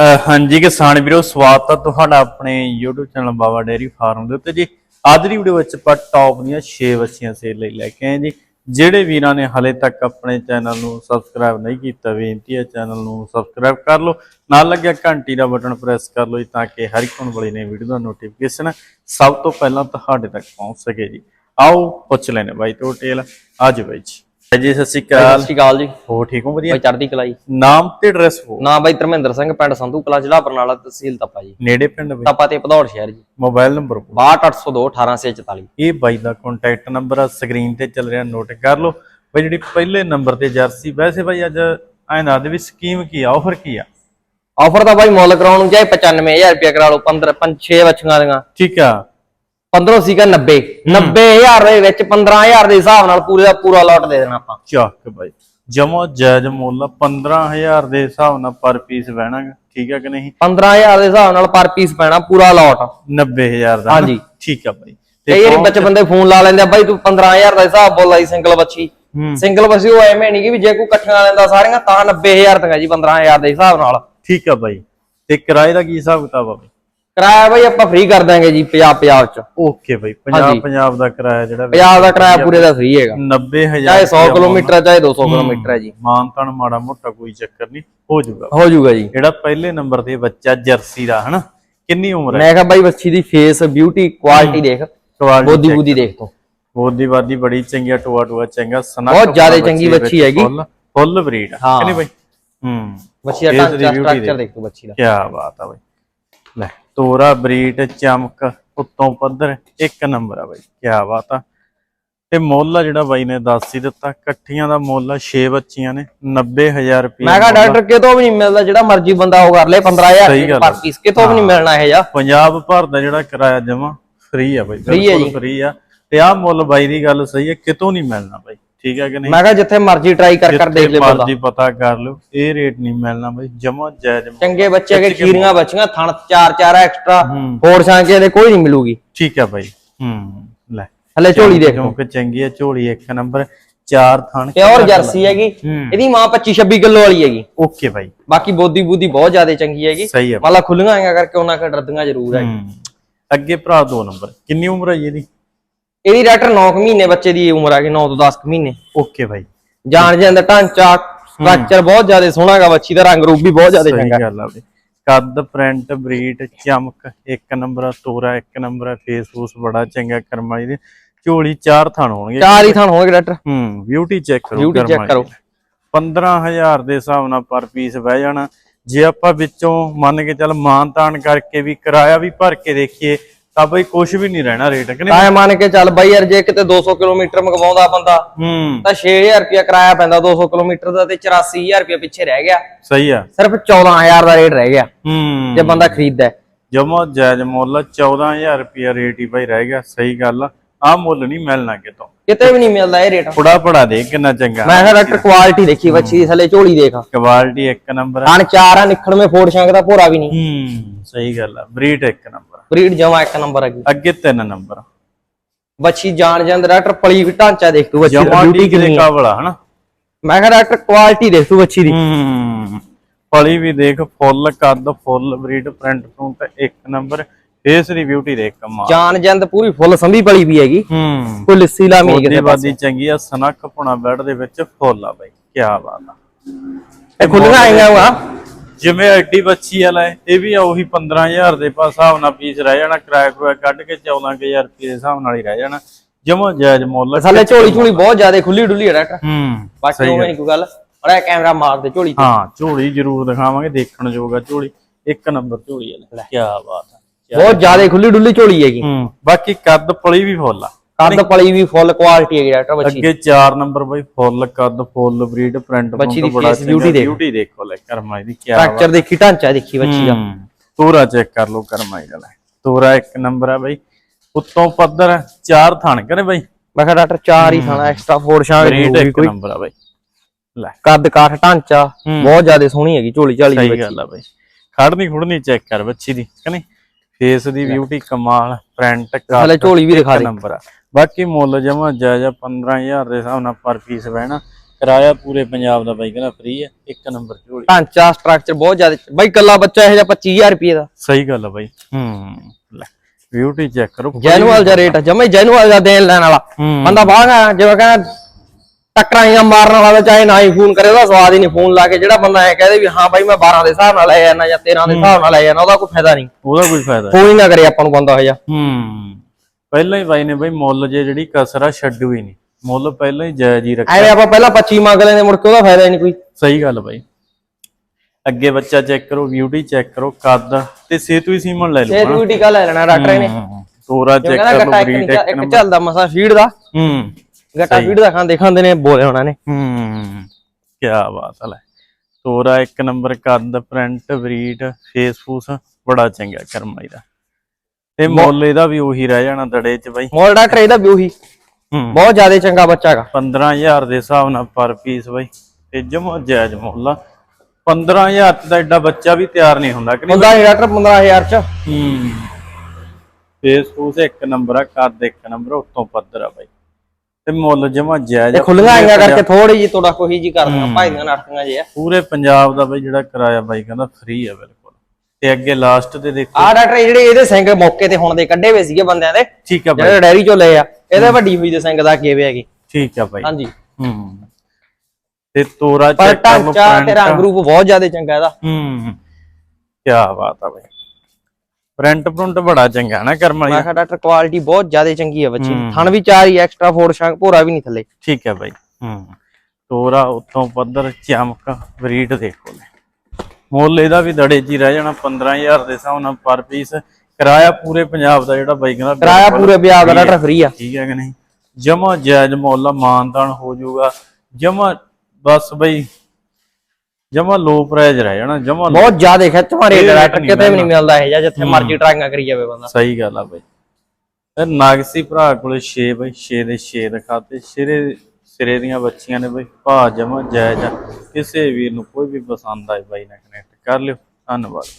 ਹਾਂਜੀ ਕਿਸਾਨ ਵੀਰੋ, ਸਵਾਗਤ ਹੈ ਤੁਹਾਡਾ ਆਪਣੇ YouTube channel Baba dairy farm ਦੇ ਉੱਤੇ ਜੀ। ਅੱਜ ਦੀ ਵੀਡੀਓ ਵਿੱਚ ਆਪਾਂ ਟੌਪ ਦੀਆਂ 6 ਵੱਛੀਆਂ ਸੇਲ ਲਈ ਲੈ ਕੇ ਆਏ ਜੀ। ਜਿਹੜੇ ਵੀਰਾਂ ਨੇ ਹਲੇ ਤੱਕ ਆਪਣੇ ਚੈਨਲ ਨੂੰ ਸਬਸਕ੍ਰਾਈਬ ਨਹੀਂ ਕੀਤਾ, ਬੇਨਤੀ ਹੈ ਚੈਨਲ ਨੂੰ ਸਬਸਕ੍ਰਾਈਬ ਕਰ ਲਓ। ਨਾਲ ਲੱਗਿਆ ਘੰਟੀ ਦਾ ਬਟਨ ਪ੍ਰੈਸ ਕਰ ਲਓ ਜੀ, ਤਾਂ ਕਿ ਹਰ ਇੱਕ ਹੋਣ ਵਾਲੀ ਨੇ ਵੀਡੀਓ ਦਾ ਨੋਟੀਫਿਕੇਸ਼ਨ ਸਭ ਤੋਂ ਪਹਿਲਾਂ ਤੁਹਾਡੇ ਤੱਕ ਪਹੁੰਚ ਸਕੇ ਜੀ। ਆਓ ਪੁੱਛ ਲੈਣੇ ਬਾਈ ਤੋਂ ਟੇਲ ਅੱਜ ਬਾਈ ਜੀ ਜੀ ਸਤਿ ਸ਼੍ਰੀ ਸਤਿ ਅਕਾਲ ਸ਼੍ਰੀ ਅਕਾਲ ਜੀ। ਹੋ ਠੀਕ ਹੋ? ਵਧੀਆ? ਬਾਈ ਚੜ੍ਹਦੀ ਕਲਾਈ ਨਾਮ ਤੇ ਐਡਰੈਸ ਹੋ ਨਾ ਬਾਈ ਧਰਮਿੰਦਰ ਸਿੰਘ ਪਿੰਡ ਸੰਧੂ ਕਲਾ ਜ਼ਿਲ੍ਹਾ ਬਰਨਾਲਾ ਤਹਿਸੀਲ ਤਪਾ ਜੀ। ਨੇੜੇ ਪਿੰਡ ਬਾਈ? ਤਪਾ ਤੇ ਭਦੌੜ ਸ਼ਹਿਰ ਜੀ। ਮੋਬਾਈਲ ਨੰਬਰ 62802 18644 ਇਹ ਬਾਈ ਦਾ ਕੰਟੈਕਟ ਨੰਬਰ ਆ ਸਕਰੀਨ ਤੇ ਚੱਲ ਰਿਹਾ ਨੋਟ ਕਰ ਲਓ। ਬਈ ਜਿਹੜੀ ਪਹਿਲੇ ਨੰਬਰ ਤੇ ਜਰਸੀ ਵੈਸੇ ਬਾਈ ਅੱਜ ਐਂ ਦੱਸ ਦੇ ਵੀ ਸਕੀਮ ਕੀ ਆ ਆਫਰ ਕੀ ਆ? ਆਫਰ ਤਾਂ ਬਾਈ ਮੁੱਲ ਕਰਾਉਣ ਨੂੰ ਚਾਹੇ 95000 ਰੁਪਏ ਕਰਾ ਲਓ 15 5 6 ਬੱਚੀਆਂ ਦੀਆਂ। ਠੀਕ ਆ। 15 ਸੀਗਾ 90 90000 ਦੇ ਵਿੱਚ 15000 ਦੇ ਹਿਸਾਬ ਨਾਲ ਪੂਰੇ ਦਾ ਪੂਰਾ ਲੋਟ ਦੇ ਦੇਣਾ ਆਪਾਂ। ਚੱਕ ਬਾਈ। ਜਮਾ ਜਾਇਜ਼ ਮੁੱਲ 15000 ਦੇ ਹਿਸਾਬ ਨਾਲ ਪਰ ਪੀਸ ਬਹਿਣਾਗਾ ਠੀਕ ਆ ਕਿ ਨਹੀਂ? 15000 ਦੇ ਹਿਸਾਬ ਨਾਲ ਪਰ ਪੀਸ ਪੈਣਾ ਪੂਰਾ ਲੋਟ 90000 ਦਾ ਹਾਂਜੀ। ਠੀਕ ਆ ਬਾਈ। ਕਈ ਵਾਰੀ ਬੱਚੇ ਬੰਦੇ ਫੋਨ ਲਾ ਲੈਂਦੇ ਆ ਬਾਈ ਤੂੰ 15000 ਦਾ ਹਿਸਾਬ ਬੋਲ ਆਈ ਸਿੰਗਲ ਬੱਚੀ। ਹੂੰ। ਸਿੰਗਲ ਬੱਚੀ ਉਹ ਐਵੇਂ ਨਹੀਂ ਕਿ ਵੀ ਜੇ ਕੋਈ ਇਕੱਠੀਆਂ ਲੈਂਦਾ ਸਾਰੀਆਂ ਤਾਂ 90000 ਤੱਕ ਹੈ ਜੀ 15000 ਦੇ ਹਿਸਾਬ ਨਾਲ। ਠੀਕ ਆ ਬਾਈ। ਤੇ ਕਿਰਾਏ ਦਾ ਕੀ ਹਿਸਾਬ ਕਿਤਾਬ ਆ ਬਾਈ? ਕਿਰਾਇਆ ਬਾਈ ਆਪਾਂ ਫ੍ਰੀ ਕਰ ਦਾਂਗੇ ਜੀ ਪੰਜਾਬ ਪੰਜਾਬ ਚ। ਓਕੇ ਬਾਈ ਪੰਜਾਬ। ਪੰਜਾਬ ਦਾ ਕਿਰਾਇਆ ਜਿਹੜਾ ਪੰਜਾਬ ਦਾ ਕਿਰਾਇਆ ਪੂਰੇ ਦਾ ਫ੍ਰੀ ਹੈਗਾ। 90000 ਚਾਹੇ 100 ਕਿਲੋਮੀਟਰ ਹੈ ਚਾਹੇ 200 ਕਿਲੋਮੀਟਰ ਹੈ ਜੀ। ਮਾਨਤਨ ਮਾੜਾ ਮੋਟਾ ਕੋਈ ਚੱਕਰ ਨਹੀਂ ਹੋ ਜਾਊਗਾ। ਹੋ ਜਾਊਗਾ ਜੀ। ਜਿਹੜਾ ਪਹਿਲੇ ਨੰਬਰ ਤੇ ਬੱਚਾ ਜਰਸੀ ਦਾ ਹਨਾ? ਕਿੰਨੀ ਉਮਰ ਹੈ? ਮੈਂ ਕਿਹਾ ਬਾਈ ਬੱਚੀ ਦੀ ਫੇਸ ਬਿਊਟੀ ਕੁਆਲਿਟੀ ਦੇਖ। ਬੋਦੀ ਬੂਦੀ ਦੇਖ ਤੂੰ। ਬੋਦੀ ਬਾਦੀ ਬੜੀ ਚੰਗੀ ਟੋਆ ਟੋਆ ਚੰਗਾ ਸਨਕ ਬਹੁਤ ਜ਼ਿਆਦਾ ਚੰਗੀ ਬੱਚੀ ਹੈਗੀ। ਫੁੱਲ ਬਰੀਡ ਹਾਂ। ਕਿੰਨੀ ਬਾਈ? ਹੂੰ। ਬੱਚੀ ਦਾ ਸਟਰਕਚਰ ਦੇਖ। ਦੇਖ ਤੂੰ ਬੱਚੀ ਦਾ। ਕੀ ਬਾਤ ਆ ਬਾਈ। ਲੈ ਤੋਰਾ ਬਰੀਡ ਚਮਕ ਉੱਤੋਂ ਪੱਧਰ ਇੱਕ ਨੰਬਰ ਆ ਬਾਈ ਕੀ ਬਾਤ ਆ। ਤੇ ਮੁੱਲ ਆ ਜਿਹੜਾ ਬਾਈ ਨੇ ਦੱਸ ਹੀ ਦਿੱਤਾ ਇਕੱਠੀਆਂ ਦਾ ਮੁੱਲ 6 ਬੱਚੀਆਂ ਨੇ 90000 ਰੁਪਏ ਮੈਂ ਕਿਹਾ ਡਾਕਟਰ ਕਿਤੋਂ ਵੀ ਨਹੀਂ ਮਿਲਦਾ ਜਿਹੜਾ ਮਰਜ਼ੀ ਬੰਦਾ ਉਹ ਕਰ ਲੇ 15000 ਸਹੀ ਗੱਲ ਪਰ ਆ। ਪੀਸ ਕਿਤੋਂ ਵੀ ਨਹੀਂ ਮਿਲਣਾ ਇਹ ਜਾ ਪੰਜਾਬ ਭਰ ਦਾ ਜਿਹੜਾ ਕਿਰਾਇਆ ਜਮਾ ਫ੍ਰੀ ਆ ਬਾਈ Free ਆ ਜੀ। ਫ੍ਰੀ ਆ। ਤੇ ਆਹ ਮੁੱਲ ਬਾਈ ਦੀ ਗੱਲ ਸਹੀ ਹੈ ਕਿਤੋਂ ਨਹੀਂ ਮਿਲਣਾ ਬਾਈ। ਠੀਕ ਹੈ ਕਿ ਨਹੀਂ? ਮੈਂ ਕਿਹਾ ਜਿੱਥੇ ਮਰਜ਼ੀ ਟਰਾਈ ਕਰ ਕਰ ਦੇਖ ਲੈ ਬੰਦਾ। ਮਰਜ਼ੀ ਪਤਾ ਕਰ ਲਿਓ ਇਹ ਰੇਟ ਨਹੀਂ ਮਿਲਣਾ ਬਾਈ ਜਮਾ ਜਾਇਜ਼ ਚੰਗੇ ਬੱਚੇ ਕੇ ਖੀਰੀਆਂ ਬੱਚੀਆਂ ਥਣ ਚਾਰ ਚਾਰ ਐਕਸਟਰਾ। ਹੋਰ ਛਾਂਕੇ ਦੇ ਕੋਈ ਨਹੀਂ ਮਿਲੂਗੀ। ਠੀਕ ਹੈ ਬਾਈ ਹੂੰ ਲੈ। ਹਲੇ ਝੋਲੀ ਦੇਖ। ਕਿਉਂਕਿ ਚੰਗੀ ਹੈ ਝੋਲੀ ਇੱਕ ਨੰਬਰ ਚਾਰ ਥਣ ਪਿਓਰ ਜਰਸੀ ਹੈਗੀ। ਇਹਦੀ ਮਾਂ 25 26 ਕਿਲੋ ਵਾਲੀ ਹੈਗੀ। ਓਕੇ ਬਾਈ। ਬਾਕੀ ਬੋਦੀ ਬੂਦੀ ਬਹੁਤ ਜ਼ਿਆਦਾ ਚੰਗੀ ਹੈਗੀ। ਸਹੀ ਹੈ ਮੰਨ ਲਾ ਖੁੱਲੀਆਂ ਆਈਆਂ ਕਰਕੇ ਉਹਨਾਂ ਕਾ ਡਰਦੀਆਂ ਜ਼ਰੂਰ ਹੂੰ। ਅੱਗੇ ਭਰਾ ਦੋ ਨੰਬਰ ਕਿੰਨੀ ਉਮਰ ਹੈ ਜੀ ਇਹਦੀ? ਇਹਦੀ ਡਾਕਟਰ 9 ਮਹੀਨੇ ਬੱਚੇ ਦੀ ਉਮਰ ਹੈਗੀ 9 ਤੋਂ 10 ਕੁ ਮਹੀਨੇ। ਓਕੇ ਬਾਈ। ਜਾਣ ਜਾਂਦਾ ਢਾਂਚਾ ਸਟਰਕਚਰ ਬਹੁਤ ਜ਼ਿਆਦਾ ਸੋਹਣਾ ਹੈਗਾ ਬੱਚੀ ਦਾ ਰੰਗ ਰੂਪ ਵੀ ਬਹੁਤ ਜ਼ਿਆਦਾ ਸਹੀ ਚੰਗਾ। ਗੱਲ ਆ ਬਈ। ਕੱਦ ਪ੍ਰਿੰਟ ਬਰੀਡ ਚਮਕ ਇੱਕ ਨੰਬਰ ਆ ਤੋਰਾ ਇੱਕ ਨੰਬਰ ਆ ਫੇਸ ਫੂਸ ਬੜਾ ਚੰਗਾ ਕਰਮਾ ਜੀ ਝੋਲੀ ਚਾਰ ਥਣ ਹੋਣਗੇ। ਚਾਰ ਹੀ ਥਾਂ ਹੋਣਗੇ ਡਾਕਟਰ। ਹੂੰ ਬਿਊਟੀ ਚੈੱਕ ਕਰੋ check ਕਰਮਾਂ ਕਰੋ। ਦੀ। 15000 ਦੇ ਹਿਸਾਬ ਨਾਲ ਪਰ ਪੀਸ ਬਹਿ ਜਾਣਾ। ਜੇ ਆਪਾਂ ਵਿੱਚੋਂ ਮੰਨ ਕੇ ਚੱਲ ਮਾਨ ਤਾਨ ਕਰਕੇ ਵੀ ਕਿਰਾਇਆ ਵੀ ਭਰ ਕੇ ਦੇਖੀਏ ਤਾਂ ਬਈ ਕੁਝ ਵੀ ਨਹੀਂ ਰਹਿਣਾ ਰੇਟ ਕਿ ਨਹੀਂ? ਤਾਂ ਇਹ ਮੰਨ ਕੇ ਚੱਲ ਬਾਈ ਯਾਰ ਜੇ ਕਿਤੇ 200 ਕਿਲੋਮੀਟਰ ਮੰਗਵਾਉਂਦਾ ਬੰਦਾ ਹੂੰ। ਤਾਂ 6000 ਰੁਪਇਆ ਕਿਰਾਇਆ ਪੈਂਦਾ 200 ਕਿਲੋਮੀਟਰ ਦਾ ਤੇ 84000 ਰੁਪਇਆ ਪਿੱਛੇ ਰਹਿ ਗਿਆ। ਸਹੀ ਆ। ਸਿਰਫ 14000 ਦਾ ਰੇਟ ਰਹਿ ਗਿਆ ਹੂੰ। ਜੇ ਬੰਦਾ ਖਰੀਦਦਾ ਹੈ। ਜਮਾ ਜਾਇਜ਼ ਮੁੱਲ 14000 ਰੁਪਿਆ ਰੇਟ ਹੀ ਭਾਈ ਰਹਿ ਗਿਆ ਸਹੀ ਗੱਲ ਆ। ਆਹ ਮੁੱਲ ਨਹੀਂ ਮਿਲਣਾ ਕਿਤੋਂ। ਕਿਤੇ ਵੀ ਨਹੀਂ ਮਿਲਦਾ ਇਹ ਰੇਟ ਫੁੜਾ ਫੜਾ ਦੇ ਕਿੰਨਾ ਚੰਗਾ। ਮੈਂ ਕਿਹਾ ਡਾਕਟਰ ਕੁਆਲਿਟੀ ਦੇਖੀ ਬੱਚੀ ਦੀ ਥੱਲੇ ਝੋਲੀ ਦੇਖ। ਕੁਆਲਿਟੀ ਇੱਕ ਨੰਬਰ ਆ। ਹਣ ਚਾਰ ਆ ਨਿਖੜ ਮੇ ਫੋੜ ਸ਼ੰਕ ਦਾ ਭੋਰਾ ਵੀ ਨਹੀਂ। ਹੂੰ ਸਹੀ ਗੱਲ ਆ। ਬਰੀਡ ਇੱਕ ਨੰਬਰ ਬਰੀਡ ਜਮਾ ਇੱਕ ਨੰਬਰ ਹੈਗੀ। ਅੱਗੇ ਤਿੰਨ ਨੰਬਰ। ਬੱਚੀ ਜਾਣ ਜਾਂਦਾ ਡਾਕਟਰ ਪਲੀ ਵੀ ਢਾਂਚਾ ਦੇਖ ਤੂੰ ਬੱਚੀ ਦਾ ਜਮਾ ਕਿਤੇ ਹੈ ਕਾਬਲ ਹਨਾ? ਮੈਂ ਕਿਹਾ ਡਾਕਟਰ ਕੁਆਲਿਟੀ ਦੇਖ ਤੂੰ ਬੱਚੀ ਦੀ। ਪਲੀ ਵੀ ਦੇਖ ਫੁੱਲ ਕੱਦ ਫੁੱਲ ਬਰੀਡ ਪ੍ਰਿੰਟ ਪ੍ਰਿੰਟ ਇੱਕ ਨੰਬਰ। ਫੇਸ ਦੀ ਬਿਊਟੀ ਦੇਖ ਕਮਾ ਜਾਨ ਜੰਦ ਪੂਰੀ ਫੁੱਲ ਸੰਭੀ ਪਲੀ ਵੀ ਹੈਗੀ। ਹੂੰ। ਕੋਈ ਲਿੱਸੀ ਲਾਮੀ ਕਿਤੇ ਬਾਦੀ ਚੰਗੀ ਆ ਸਨਕ ਪੁਣਾ ਬੈਡ ਦੇ ਵਿੱਚ ਫੁੱਲ ਆ ਬਾਈ ਕੀ ਬਾਤ ਆ। ਇਹ ਖੁੱਲੀਆਂ ਆਈਆਂ ਵਾ ਜਿਵੇਂ ਐਡੀ ਬੱਚੀ ਵਾਲਾ ਹੈ, ਇਹ ਵੀ ਆ ਉਹੀ 15000 ਦੇ ਹਿਸਾਬ ਨਾਲ ਪੀਸ ਰਹਿ ਜਾਣਾ ਕਿਰਾਇਆ ਕਰੂਆ ਕੱਢ ਕੇ 14000 ਰੁਪਏ ਦੇ ਹਿਸਾਬ ਨਾਲ ਹੀ ਰਹਿ ਜਾਣਾ। ਜਮਾ ਜਾਇਜ਼ ਮੁੱਲ ਥੱਲੇ ਝੋਲੀ ਝੋਲੀ ਬਹੁਤ ਜ਼ਿਆਦਾ ਖੁੱਲੀ ਡੁੱਲੀ ਹੈ ਡਾਕਟਰ ਹੂੰ ਬਾਕੀ ਉਹ ਨਹੀਂ ਕੋਈ ਗੱਲ ਬੜਾ ਕੈਮਰਾ ਮਾਰ ਦੇ ਝੋਲੀ ਤੇ। ਹਾਂ ਝੋਲੀ ਜ਼ਰੂਰ ਦਿਖਾਵਾਂਗੇ ਦੇਖਣ ਜੋਗਾ ਝੋਲੀ। ਇੱਕ ਨੰਬਰ ਝੋਲੀ ਵਾਲਾ ਕੀ ਬਾਤ ਆ ਕਿਆ- ਬਹੁਤ ਜ਼ਿਆਦਾ ਖੁੱਲੀ ਡੁੱਲੀ ਝੋਲੀ ਹੈਗੀ। ਹੂੰ ਬਾਕੀ ਕੱਦ ਪਲੀ ਵੀ ਫੁੱਲ ਆ। ਕੱਦ ਪਲੀ ਵੀ ਫੁੱਲ ਕੁਆਲਿਟੀ ਹੈਗੀ ਡਾਕਟਰ ਬੱਚੀ। ਅੱਗੇ 4 ਨੰਬਰ ਬਈ ਫੁੱਲ ਕੱਦ ਫੁੱਲ ਬਰੀਡ ਪ੍ਰਿੰਟ ਬੱਚੀ ਦੀ face beauty ਦੇਖ। ਬਿਊਟੀ ਦੇਖੋ ਲੈ ਕਰਮਾਈ ਦੀ ਕੀ ਸਟਰਕਚਰ ਦੇਖੀ ਢਾਂਚਾ ਦੇਖੀ ਬੱਚੀ ਦਾ। ਹੂੰ ਤੋਰਾ ਚੈੱਕ ਕਰ ਲਓ ਕਰਮਾਈ ਦਾ ਤੋਰਾ ਇੱਕ ਨੰਬਰ ਆ ਬਈ ਉੱਤੋਂ ਪੱਧਰ ਹੈ, ਚਾਰ ਥਣ ਕਰੇ ਬਈ। ਮੈਂ ਕਿਹਾ ਡਾਕਟਰ ਚਾਰ ਹੀ ਖਾਣਾ ਐਕਸਟਰਾ ਫੋਰ ਸ਼ਾਂਗ ਬਰੀਡ ਇੱਕ ਨੰਬਰ ਆ ਬਈ। ਲੈ। ਕੱਦ ਕਾਠ ਢਾਂਚਾ ਬਹੁਤ ਜ਼ਿਆਦਾ ਸੋਹਣੀ ਹੈਗੀ ਝੋਲੀ ਝਾਲੀ ਦੀ ਸਹੀ ਬੱਚੀ। ਗੱਲ ਆ ਬਈ। ਖੜਨੀ ਖੁੜਨੀ ਚੈੱਕ ਕਰ ਬੱਚੀ ਦੀ ਕਿ ਨਹੀਂ? ਫੇਸ ਦੀ ਬਿਊਟੀ ਕਮਾਲ ਪ੍ਰਿੰਟ ਹਲੇ ਝੋਲੀ ਵੀ ਦਿਖਾ ਦੇ। ਨੰਬਰ ਆ। ਬਾਕੀ ਮੁੱਲ ਜਮਾ ਜਾਇਜ਼ ਆ, 15000 ਦੇ ਹਿਸਾਬ ਨਾਲ ਪਰ ਪੀਸ ਬਹਿਣਾ। ਕਿਰਾਇਆ ਪੂਰੇ ਪੰਜਾਬ ਦਾ ਬਾਈ ਕਹਿੰਦਾ ਫ੍ਰੀ ਹੈ ਇੱਕ ਨੰਬਰ ਝੋਲੀ। ਢਾਂਚਾ ਸਟਰਕਚਰ ਬਹੁਤ ਜ਼ਿਆਦਾ ਬਾਈ ਕੱਲਾ ਬੱਚਾ ਇਹ ਜਿਹਾ 25000 ਰੁਪਏ ਦਾ। ਸਹੀ ਗੱਲ ਆ ਬਾਈ। ਹੂੰ ਲੈ ਬਿਊਟੀ ਚੈੱਕ ਕਰੋ। ਜੈਨੂਅਲ ਜਿਹਾ ਰੇਟ ਜਮੇ ਜੈਨੂਅਲ ਦਾ ਦੇਣ ਲੈਣ ਵਾਲਾ। ਬੰਦਾ ਬਾਹਰ ਜਿਵੇਂ ਕਹਿੰਦਾ ਟੱਕਰਾਂ ਹੀ ਮਾਰਨ ਵਾਲਾ ਤਾਂ ਚਾਹੇ ਨਾ ਹੀ ਫੋਨ ਕਰੇ ਉਹਦਾ ਸਵਾਦ ਹੀ ਨਹੀਂ ਫੋਨ ਲਾ ਕੇ। ਜਿਹੜਾ ਬੰਦਾ ਐ ਕਹਦੇ ਵੀ ਹਾਂ ਬਾਈ ਮੈਂ 12 ਦੇ ਹਿਸਾਬ ਨਾਲ ਲੈ ਜਾਣਾ ਜਾਂ 13 ਦੇ ਹਿਸਾਬ ਨਾਲ ਲੈ ਜਾਣਾ ਉਹਦਾ ਕੋਈ ਫਾਇਦਾ ਨਹੀਂ। ਉਹਦਾ ਕੋਈ ਫਾਇਦਾ ਫੋਨ ਹੀ ਨਾ ਕਰੇ ਆਪਾਂ ਨੂੰ ਬੰਦਾ ਹੋ ਜਾ ਹੂੰ। ਪਹਿਲਾਂ ਹੀ ਬਾਈ ਨੇ ਬਾਈ ਮੁੱਲ ਜੇ ਜਿਹੜੀ ਕਸਰ ਛੱਡੂ ਹੀ ਨਹੀਂ। ਮੁੱਲ ਪਹਿਲਾਂ ਹੀ ਜਾਇਜ਼ ਹੀ ਰੱਖਿਆ। ਐਵੇਂ ਆਪਾਂ ਪਹਿਲਾਂ 25 ਮੰਗ ਲੈਂਦੇ ਮੁੜ ਕੇ ਉਹਦਾ ਫਾਇਦਾ ਹੀ ਨਹੀਂ ਕੋਈ। ਸਹੀ ਗੱਲ ਬਾਈ। ਅੱਗੇ ਬੱਚਾ ਚੈੱਕ ਕਰੋ ਬਿਊਟੀ ਚੈੱਕ ਕਰੋ ਕੱਦ ਤੇ ਸੇਤੂ ਹੀ ਸੀਮਨ ਲੈ ਲਓ ਤੂੰ ਟੀਕਾ ਲੈ ਲੈਣਾ ਡਾਕਟਰ ਨੇ। ਤੋਰਾ ਚੈੱਕ ਕਰ ਲਓ ਬਰੀਡ ਇੱਕ ਚੱਲਦਾ ਮਸਾ ਫੀਡ ਦਾ। ਹੂੰ। ਗੱਟਾ ਫੀਡ ਦਾ ਖਾਂਦੇ ਖਾਂਦੇ ਨੇ ਬੋਲੇ ਹੋਣਾ ਨੇ। ਹੂੰ ਕੀ ਬਾਤ ਹੈ ਲੈ। ਤੋਰਾ ਇੱਕ ਨੰਬਰ ਕੱਦ ਪ੍ਰਿੰਟ ਬਰੀਡ ਫੇਸ ਫੂਸ ਬੜਾ ਚੰਗਾ ਕਰਮਾਈ ਦਾ ਤੇ ਮੁੱਲ ਇਹਦਾ ਵੀ ਉਹੀ ਰਹਿ ਜਾਣਾ ਦੜੇ ਚ ਬਾਈ। ਮੋਲ ਡਾਕਟਰ ਇਹਦਾ ਵੀ ਉਹੀ। ਹੂੰ। ਬਹੁਤ ਜ਼ਿਆਦਾ ਚੰਗਾ ਬੱਚਾ ਹੈਗਾ। 15000 ਦੇ ਹਿਸਾਬ ਨਾਲ ਪਰ ਪੀਸ ਬਾਈ। ਤੇ ਜਮਾ ਜਾਇਜ਼ ਮੁੱਲ ਆ। 15000 ਦਾ ਐਡਾ ਬੱਚਾ ਵੀ ਤਿਆਰ ਨਹੀਂ ਹੁੰਦਾ ਕਿ ਹੁੰਦਾ ਨਹੀਂ ਡਾਕਟਰ 15000 ਚ। ਹੂੰ। ਫੇਸ ਫੂਸ ਇੱਕ ਨੰਬਰ ਆ ਕੱਦ ਇੱਕ ਨੰਬਰ ਉੱਤੋਂ ਪੱਧਰ ਆ ਬਾਈ। ਤੇ ਮੁੱਲ ਜਮਾ ਜਾਇਜ਼ ਇਹ ਆ। ਖੁੱਲੀਆਂ ਆਈਆਂ ਕਰਕੇ ਥੋੜੀ ਜੀ ਤੋੜਾ ਕੋਈ ਜੀ ਕਰਦੀਆਂ ਭਾਈ ਦੀਆਂ ਨੜਕੀਆਂ ਜੇ ਆ। ਪੂਰੇ ਪੰਜਾਬ ਦਾ ਬਾਈ ਜਿਹੜਾ ਕਿਰਾਇਆ ਬਾਈ ਕਹਿੰਦਾ ਫ੍ਰੀ ਆ ਬਿਲਕੁਲ। ਤੇ ਅੱਗੇ ਲਾਸਟ ਤੇ ਦੇਖੋ। ਆ ਡਾਕਟਰ ਜਿਹੜੇ ਇਹਦੇ ਸਿੰਘ ਮੌਕੇ ਤੇ ਹੁਣ ਦੇ ਕੱਢੇ ਹੋਏ ਸੀਗੇ ਬੰਦਿਆਂ ਦੇ ਠੀਕ ਆ ਬਾਈ। ਜਿਹੜੇ ਡੈਰੀ ਚੋਂ ਲਏ ਆ ਇਹਦੇ ਵੱਡੀ ਹੋਈ ਦੇ ਸਿੰਘ ਦਾ ਅੱਗੇ ਵੇ ਹੈਗੀ। ਠੀਕ ਆ ਬਾਈ। ਹਾਂਜੀ। ਹੂੰ। ਤੇ ਤੋਰਾ ਪਰ ਚੈੱਕ ਕਰ ਲਓ ਢਾਂਚਾ ਤੇ। ਰੰਗ ਰੂਪ ਬਹੁਤ ਜ਼ਿਆਦਾ ਚੰਗਾ ਇਹਦਾ। ਹੂੰ। ਕੀ ਬਾਤ ਆ ਬਾਈ। ਪ੍ਰਿੰਟ ਪ੍ਰਿੰਟ ਬੜਾ ਚੰਗਾ ਨਾ ਕਰਮ ਵਾਲੀ। ਮੈਂ ਕਿਹਾ ਡਾਕਟਰ ਕੁਆਲਿਟੀ ਬਹੁਤ ਜ਼ਿਆਦਾ ਚੰਗੀ ਹੈ ਬੱਚੀ। ਦੀ। ਥਣ ਵੀ ਚਾਰ ਹੀ ਐਕਸਟਰਾ ਫੋਰ ਸ਼ੰਕ ਭੋਰਾ ਵੀ ਨਹੀਂ ਥੱਲੇ। ਠੀਕ ਹੈ ਬਾਈ। ਹੂੰ। ਤੋਰਾ ਉੱਤੋਂ ਪੱਧਰ ਚਮਕ ਬਰੀਡ ਦੇਖੋ ਲੈ। ਮੁੱਲ ਇਹਦਾ ਵੀ ਦੜੇ ਹੀ ਰਹਿ ਜਾਣਾ 15000 ਦੇ ਹਿਸਾਬ ਨਾਲ ਪਰ ਪੀਸ ਕਿਰਾਇਆ ਪੂਰੇ ਪੰਜਾਬ ਦਾ ਜਿਹੜਾ ਬਾਈ ਕਹਿੰਦਾ ਕਿਰਾਇਆ ਪੂਰੇ ਵਿਆਹ ਦਾ। ਡਾਕਟਰ ਫ੍ਰੀ ਆ। ਠੀਕ ਹੈ ਕਿ ਨਹੀਂ? ਜਮਾ ਜਾਇਜ਼ ਮੁੱਲ ਆ, ਮਾਨਤਾਨ ਹੋ ਜਾਊਗਾ। ਜਮਾ ਬਸ ਬਈ ਜਮਾ ਲੋ ਪ੍ਰਾਈਜ਼ ਰਹਿ ਜਾਣਾ ਜਮਾ ਬਹੁਤ ਜ਼ਿਆਦਾ ਇਹ ਡਾਕਟਰ ਨਹੀਂ ਕਿਤੇ ਵੀ ਨਹੀਂ ਮਿਲਦਾ ਇਹ ਜਾਂ ਜਿੱਥੇ ਮਰਜ਼ੀ ਟਰਾਈਆਂ ਕਰੀ ਜਾਵੇ ਬੰਦਾ। ਸਹੀ ਗੱਲ ਆ ਬਈ। ਤੇ ਨਾਗਸੀ ਭਰਾ ਕੋਲੇ 6 ਬਈ 6 ਦੇ 6 ਦਿਖਾਤੇ ਸਿਰੇ ਸਿਰੇ ਦੀਆਂ ਬੱਚੀਆਂ ਨੇ ਬਈ ਭਾ ਜਮਾ ਜਾਇਜ਼ ਆ। ਕਿਸੇ ਵੀਰ ਨੂੰ ਕੋਈ ਵੀ ਪਸੰਦ ਆਏ ਬਾਈ ਨਾਲ ਕਨੈਕਟ ਕਰ ਲਿਓ। ਧੰਨਵਾਦ